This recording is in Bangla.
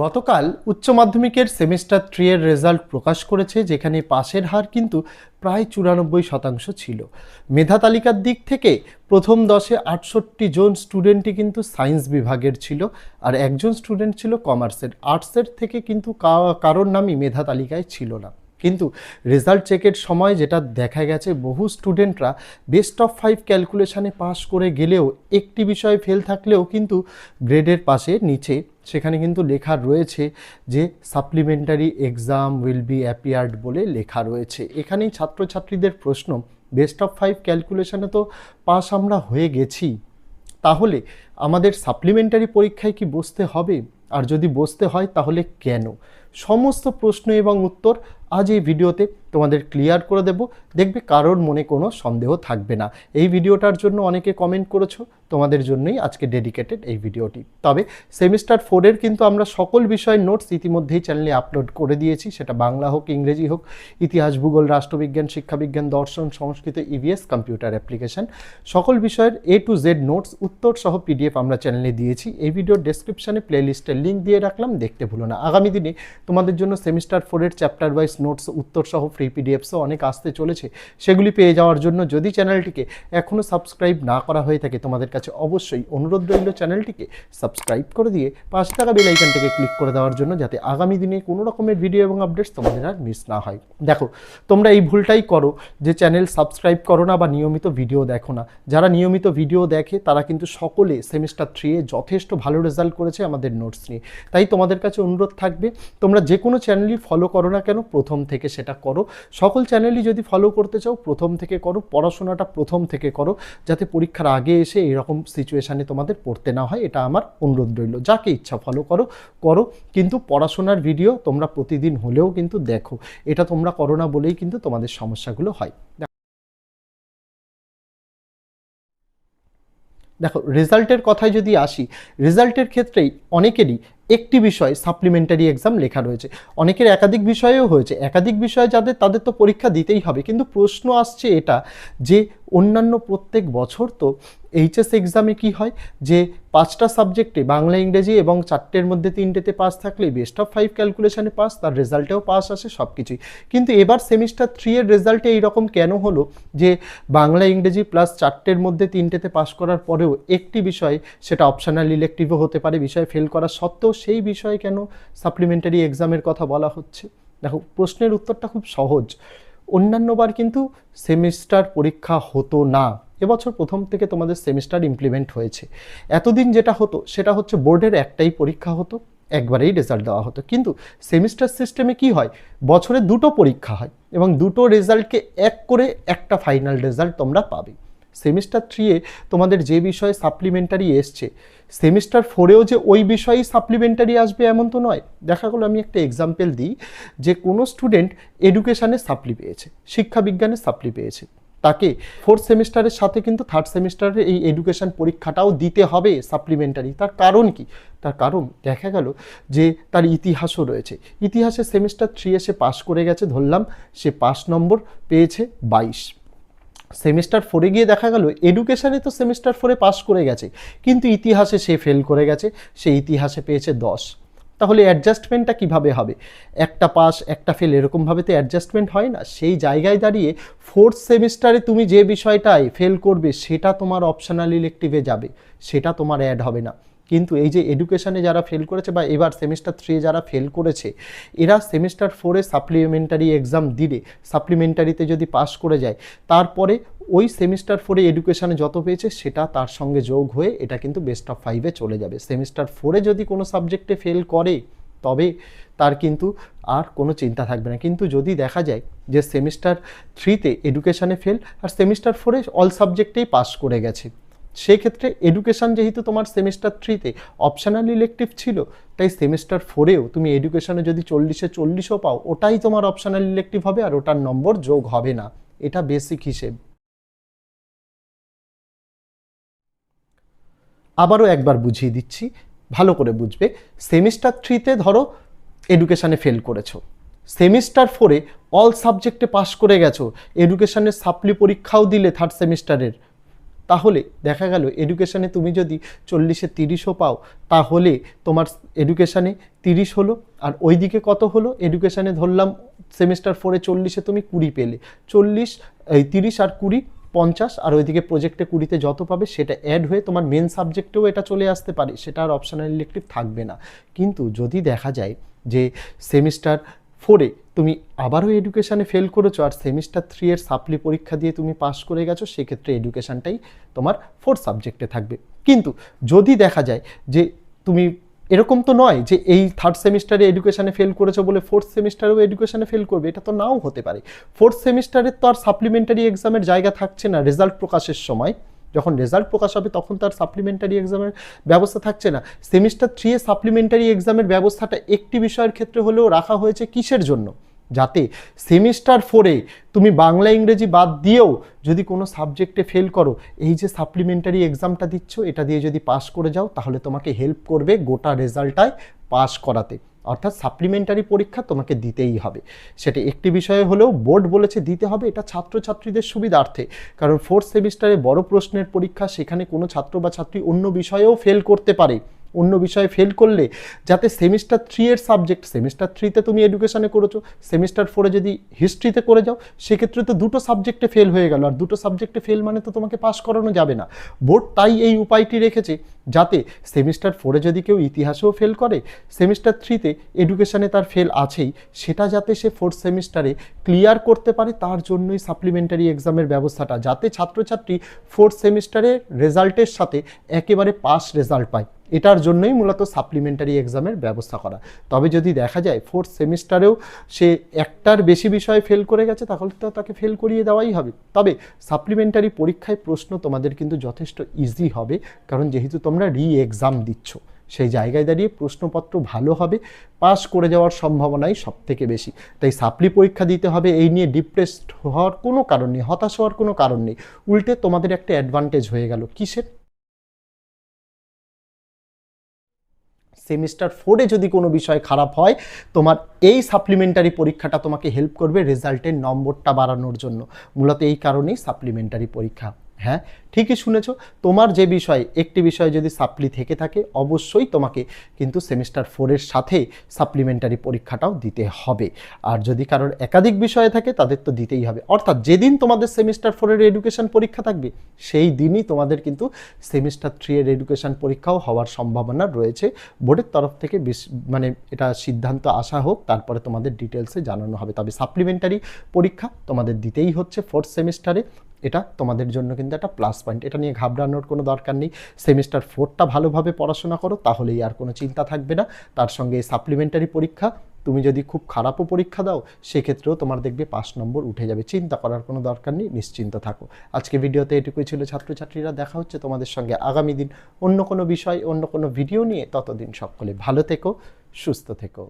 গতকাল উচ্চ মাধ্যমিকের সেমিস্টার থ্রি এর রেজাল্ট প্রকাশ করেছে, যেখানে পাশের হার কিন্তু প্রায় চুরানব্বই শতাংশ ছিল। মেধা তালিকার দিক থেকে প্রথম দশে আটষট্টি জন স্টুডেন্টই কিন্তু সায়েন্স বিভাগের ছিল, আর একজন স্টুডেন্ট ছিল কমার্সের। আর্টসের থেকে কিন্তু কারোর নামই মেধা তালিকায় ছিল না। কিন্তু রেজাল্ট চেকের সময় যেটা দেখা গেছে, বহু স্টুডেন্টরা বেস্ট অফ ফাইভ ক্যালকুলেশানে পাস করে গেলেও একটি বিষয়ে ফেল থাকলেও কিন্তু গ্রেডের পাশে, নিচে সেখানে কিন্তু লেখা রয়েছে যে supplementary exam will be appeared বলে লেখা রয়েছে। এখানেই ছাত্রছাত্রীদের প্রশ্ন বেস্ট অফ ফাইভ ক্যালকুলেশনে তো পাস আমরা হয়ে গেছি। তাহলে আমাদের সাপ্লিমেন্টারি পরীক্ষায় কি বসতে হবে? আর যদি বসতে হয় তাহলে কেন? সমস্ত প্রশ্ন এবং উত্তর আজ এই ভিডিওতে তোমাদের ক্লিয়ার করে দেব, দেখবে কারোর মনে কোনো সন্দেহ থাকবে না। এই ভিডিওটার জন্য অনেকে কমেন্ট করেছ, তোমাদের জন্যই আজকে ডেডিকেটেড এই ভিডিওটি। তবে সেমিস্টার ফোরের কিন্তু আমরা সকল বিষয়ের নোটস ইতিমধ্যেই চ্যানেলে আপলোড করে দিয়েছি, সেটা বাংলা হোক, ইংরেজি হোক, ইতিহাস, ভূগোল, রাষ্ট্রবিজ্ঞান, শিক্ষাবিজ্ঞান, দর্শন, সংস্কৃত ইভিএস কম্পিউটার অ্যাপ্লিকেশন সকল বিষয়ের এ টু জেড নোটস উত্তর সহ পিডিএফ আমরা চ্যানেলে দিয়েছি। এই ভিডিওর ডেসক্রিপশনে প্লেলিস্টের লিঙ্ক দিয়ে রাখলাম, দেখতে ভুলো না। আগামী দিনে তোমাদের জন্য সেমিস্টার ফোরের চ্যাপ্টার ওয়াইজ নোটস উত্তর সহ ফ্রি পিডিএফসও অনেক আসতে চলেছে। সেগুলি পেয়ে যাওয়ার জন্য যদি চ্যানেলটিকে এখনও সাবস্ক্রাইব না করা হয়ে থাকে, তোমাদের কাছে অবশ্যই অনুরোধ রইল চ্যানেলটিকে সাবস্ক্রাইব করে দিয়ে পাশে থাকা বেল আইকনটিকে ক্লিক করে দেওয়ার জন্য যাতে আগামী দিনে কোনো রকমের ভিডিও এবং আপডেটস তোমাদের আর মিস না হয়। দেখো, তোমরা এই ভুলটাই করো যে চ্যানেল সাবস্ক্রাইব করো না বা নিয়মিত ভিডিও দেখো না। যারা নিয়মিত ভিডিও দেখে, তারা কিন্তু সকলে সেমিস্টার থ্রিয়ে যথেষ্ট ভালো রেজাল্ট করেছে আমাদের নোটস নিয়ে। তাই তোমাদের কাছে অনুরোধ থাকবে, তোমরা যে কোনো চ্যানেলই ফলো করো না কেন, প্রথম থেকে সেটা করো। সকল চ্যানেলই যদি ফলো করতে চাও, প্রথম থেকে করো, পড়াশোনাটা প্রথম থেকে করো, যাতে পরীক্ষার আগে এসে এরকম সিচুয়েশানে তোমাদের পড়তে না হয়, এটা আমার অনুরোধ রইল। যাকে ইচ্ছা ফলো করো করো। কিন্তু পড়াশোনার ভিডিও তোমরা প্রতিদিন হলেও কিন্তু দেখো। এটা তোমরা করো না বলেই কিন্তু তোমাদের সমস্যাগুলো হয়। দেখো রেজাল্টের কথায় যদি আসি রেজাল্টের ক্ষেত্রেই অনেকেরই একটি বিষয় সাপ্লিমেন্টারি এক্সাম লেখা রয়েছে। অনেকের একাধিক বিষয়েও হয়েছে। একাধিক বিষয় যাদের, তাদের তো পরীক্ষা দিতেই হবে। কিন্তু প্রশ্ন আসছে এটা যে, অন্যান্য প্রত্যেক বছর তো এইচএস এক্সামে কি হয়? যে, পাঁচটা সাবজেক্টে বাংলা, ইংরেজি এবং চারটের মধ্যে তিনটেতে পাস থাকলে বেস্ট অফ ফাইভ ক্যালকুলেশানে পাস তার রেজাল্টেও পাস আসে সব কিছুই কিন্তু এবার সেমিস্টার থ্রি এর রেজাল্টে এইরকম কেন হলো? যে, বাংলা, ইংরেজি প্লাস চারটের মধ্যে তিনটেতে পাস করার পরেও একটি বিষয়, সেটা অপশনাল ইলেকটিভও হতে পারে, বিষয় ফেল করা সত্ত্বেও সেই বিষয়ে কেন সাপ্লিমেন্টারি এক্সামের কথা বলা হচ্ছে? দেখো, প্রশ্নের উত্তরটা খুব সহজ। অন্যান্যবার কিন্তু সেমিস্টার পরীক্ষা হতো না। এবছর প্রথম থেকে তোমাদের সেমিস্টার ইমপ্লিমেন্ট হয়েছে। এতদিন যেটা হতো, সেটা হচ্ছে বোর্ডের একটাই পরীক্ষা হতো, একবারেই রেজাল্ট দেওয়া হতো। কিন্তু সেমিস্টার সিস্টেমে কি হয়? বছরে দুটো পরীক্ষা হয় এবং দুটো রেজাল্টকে এক করে একটা ফাইনাল রেজাল্ট তোমরা পাবে। সেমিস্টার থ্রিয়ে তোমাদের যে বিষয়ে সাপ্লিমেন্টারি এসছে, সেমিস্টার ফোরেও যে ওই বিষয়েই সাপ্লিমেন্টারি আসবে এমন তো নয়। দেখা গেলো, আমি একটা এক্সাম্পল দিই, যে কোনো স্টুডেন্ট এডুকেশানে সাপ্লি পেয়েছে শিক্ষাবিজ্ঞানে সাপ্লি পেয়েছে। তাকে ফোর্থ সেমিস্টারের সাথে কিন্তু থার্ড সেমিস্টারের এই এডুকেশন পরীক্ষাটাও দিতে হবে সাপ্লিমেন্টারি তার কারণ কি? তার কারণ দেখা গেল, যে তার ইতিহাসও রয়েছে। ইতিহাসে সেমিস্টার থ্রি এসে পাশ করে গেছে, ধরলাম, সে পাস নম্বর পেয়েছে বাইশ। সেমিস্টার ফোরে গিয়ে দেখা গেল এডুকেশানে তো সেমিস্টার ফোরে পাস করে গেছে। কিন্তু ইতিহাসে সে ফেল করে গেছে, সে ইতিহাসে পেয়েছে দশ। তাহলে অ্যাডজাস্টমেন্টটা কীভাবে হবে? একটা পাস একটা ফেল এরকমভাবে তো অ্যাডজাস্টমেন্ট হয় না। সেই জায়গায় দাঁড়িয়ে ফোর্থ সেমিস্টারে তুমি যে বিষয়টায় ফেল করবে, সেটা তোমার অপশনাল ইলেকটিভে যাবে। সেটা তোমার অ্যাড হবে না। কিন্তু এই যে এডুকেশানে যারা ফেল করেছে বা এবার সেমিস্টার থ্রি যারা ফেল করেছে, এরা সেমিস্টার ফোরে সাপ্লিমেন্টারি এক্সাম দিলে সাপ্লিমেন্টারিতে যদি পাস করে যায়, তারপরে ওই সেমিস্টার ফোরে এডুকেশানে যত পেয়েছে, সেটা তার সঙ্গে যোগ হয়ে এটা কিন্তু বেস্ট অফ ফাইভে চলে যাবে। সেমিস্টার ফোরে যদি কোনো সাবজেক্টে ফেল করে, তবে তার কিন্তু আর কোনো চিন্তা থাকবে না। কিন্তু যদি দেখা যায় যে সেমিস্টার থ্রিতে এডুকেশানে ফেল আর সেমিস্টার ফোরে অল সাবজেক্টেই পাস করে গেছে সেক্ষেত্রে এডুকেশন যেহেতু তোমার সেমিস্টার থ্রিতে অপশনাল ইলেকটিভ ছিল, তাই সেমিস্টার ফোরেও তুমি এডুকেশানে যদি চল্লিশে চল্লিশও পাও, ওটাই তোমার অপশনাল ইলেকটিভ হবে আর ওটার নম্বর যোগ হবে না। এটা বেসিক হিসেব। আবারও একবার বুঝিয়ে দিচ্ছি, ভালো করে বুঝবে। সেমিস্টার থ্রিতে ধরো এডুকেশানে ফেল করেছ। সেমিস্টার ফোরে অল সাবজেক্টে পাস করে গেছো। এডুকেশনের সাপ্লি পরীক্ষাও দিলে থার্ড সেমিস্টারের তাহলে দেখা গেল এডুকেশানে তুমি যদি চল্লিশে তিরিশও পাও, তাহলে তোমার এডুকেশানে তিরিশ হলো, আর ওইদিকে কত হলো? এডুকেশানে ধরলাম সেমিস্টার ফোরে চল্লিশে তুমি কুড়ি পেলে। চল্লিশ, এই তিরিশ আর কুড়ি, পঞ্চাশ, আর ওইদিকে প্রজেক্টে কুড়িতে যত পাবে সেটা অ্যাড হয়ে তোমার মেন সাবজেক্টেও এটা চলে আসতে পারে, সেটা আর অপশনাল ইলেকটিভ থাকবে না। কিন্তু যদি দেখা যায় যে সেমিস্টার ফোরে তুমি আবারও এডুকেশানে ফেল করেছ আর সেমিস্টার থ্রি এর সাপ্লি পরীক্ষা দিয়ে তুমি পাস করে গেছো, সেক্ষেত্রে এডুকেশানটাই তোমার ফোর্থ সাবজেক্টে থাকবে। কিন্তু যদি দেখা যায় যে তুমি, এরকম তো নয় যে এই থার্ড সেমিস্টারে এডুকেশানে ফেল করেছ বলে ফোর্থ সেমিস্টারেও এডুকেশানে ফেল করবে, এটা তো নাও হতে পারে। ফোর্থ সেমিস্টারের তো আর সাপ্লিমেন্টারি এক্সামের জায়গা থাকছে না রেজাল্ট প্রকাশের সময়। যখন রেজাল্ট প্রকাশ হবে তখন তার সাপ্লিমেন্টারি এক্সামের ব্যবস্থা থাকছে না। সেমিস্টার থ্রি এ সাপ্লিমেন্টারি এক্সামের ব্যবস্থাটা একটি বিষয়ের ক্ষেত্রে হলেও রাখা হয়েছে কিসের জন্য? যাতে সেমিস্টার ফোরে তুমি বাংলা, ইংরেজি বাদ দিয়েও যদি কোনো সাবজেক্টে ফেল করো, এই যে সাপ্লিমেন্টারি এক্সামটা দিচ্ছ, এটা দিয়ে যদি পাস করে যাও, তাহলে তোমাকে হেল্প করবে গোটা রেজাল্টটায় পাস করাতে। অর্থাৎ সাপ্লিমেন্টারি পরীক্ষা তোমাকে দিতেই হবে। সেটা একটি বিষয়ে হলেও বোর্ড বলেছে দিতে হবে, এটা ছাত্রছাত্রীদের সুবিধার্থে। কারণ ফোর্থ সেমিস্টারে বড় প্রশ্নের পরীক্ষা, সেখানে কোনো ছাত্র বা ছাত্রী অন্য বিষয়েও ফেল করতে পারে। অন্য বিষয়ে ফেল করলে, যাতে সেমিস্টার থ্রি এর সাবজেক্ট সেমিস্টার থ্রিতে তুমি এডুকেশনে করেছ সেমিস্টার ফোরে যদি হিস্ট্রিতে করে যাও, সেক্ষেত্রে তো দুটো সাবজেক্টে ফেল হয়ে গেল। আর দুটো সাবজেক্টে ফেল মানে তো তোমাকে পাস করানো যাবে না। বোর্ড তাই এই উপায়টি রেখেছে, যাতে সেমিস্টার ফোরে যদি কেউ ইতিহাসেও ফেল করে সেমিস্টার থ্রিতে এডুকেশানে তার ফেল আছেই, সেটা যাতে সে ফোর্থ সেমিস্টারে ক্লিয়ার করতে পারে, তার জন্যই সাপ্লিমেন্টারি এক্সামের ব্যবস্থাটা, যাতে ছাত্রছাত্রী ফোর্থ সেমিস্টারের রেজাল্টের সাথে একেবারে পাস রেজাল্ট পায়। এটার জন্যই মূলত সাপ্লিমেন্টারি এক্সামের ব্যবস্থা করা। তবে যদি দেখা যায় ফোর্থ সেমিস্টারেও সে একটার বেশি বিষয়ে ফেল করে গেছে, তাহলে তো তাকে ফেল করিয়ে দেওয়াই হবে। তবে সাপ্লিমেন্টারি পরীক্ষায় প্রশ্ন তোমাদের কিন্তু যথেষ্ট ইজি হবে, কারণ যেহেতু তোমরা রি এক্সাম দিচ্ছ, সেই জায়গায় দাঁড়িয়ে প্রশ্নপত্র ভালো হবে পাস করে যাওয়ার সম্ভাবনাই সব থেকে বেশি। তাই সাপ্লি পরীক্ষা দিতে হবে, এই নিয়ে ডিপ্রেসড হওয়ার কোনো কারণ নেই, হতাশ হওয়ার কোনো কারণ নেই। উল্টে তোমাদের একটা অ্যাডভান্টেজ হয়ে গেল। কিসের? সেমিস্টার ফোরে যদি কোনো বিষয় খারাপ হয়, তোমার এই সাপ্লিমেন্টারি পরীক্ষাটা তোমাকে হেল্প করবে রেজাল্টের নম্বরটা বাড়ানোর জন্য। মূলত এই কারণেই সাপ্লিমেন্টারি পরীক্ষা। হ্যাঁ ঠিকই শুনেছ। তোমার যে বিষয়, একটি বিষয় যদি সাপ্লি থেকে থাকে, অবশ্যই তোমাকে কিন্তু সেমিস্টার ফোরের সাথে সাপ্লিমেন্টারি পরীক্ষাটাও দিতে হবে। আর যদি কারোর একাধিক বিষয় থাকে, তাদের তো দিতেই হবে। অর্থাৎ যেদিন তোমাদের সেমিস্টার ফোরের এডুকেশন পরীক্ষা থাকবে, সেই দিনই তোমাদের কিন্তু সেমিস্টার থ্রি এর এডুকেশন পরীক্ষাও হওয়ার সম্ভাবনা রয়েছে। বোর্ডের তরফ থেকে মানে এটা সিদ্ধান্ত আসা হোক, তারপরে তোমাদের ডিটেলসে জানানো হবে। তবে সাপ্লিমেন্টারি পরীক্ষা তোমাদের দিতেই হচ্ছে ফোর্থ সেমিস্টারে এটা তোমাদের জন্য কিন্তু একটা প্লাস পয়েন্ট এটা নিয়ে ঘাবড়ানোর কোনো দরকার নেই। সেমিস্টার ফোরটা ভালোভাবে পড়াশোনা করো, তাহলেই আর কোনো চিন্তা থাকবে না। তার সঙ্গে সাপ্লিমেন্টারি পরীক্ষা, তুমি যদি খুব খারাপও পরীক্ষা দাও, সেক্ষেত্রেও তোমার দেখবে পাঁচ নম্বর উঠে যাবে। চিন্তা করার কোনো দরকার নেই, নিশ্চিন্ত থাকো। আজকে ভিডিওতে এটুকুই ছিল ছাত্রছাত্রীরা। দেখা হচ্ছে তোমাদের সঙ্গে আগামী দিন অন্য কোনো বিষয়, অন্য কোনো ভিডিও নিয়ে। ততদিন সকলে ভালো থেকো, সুস্থ থেকো।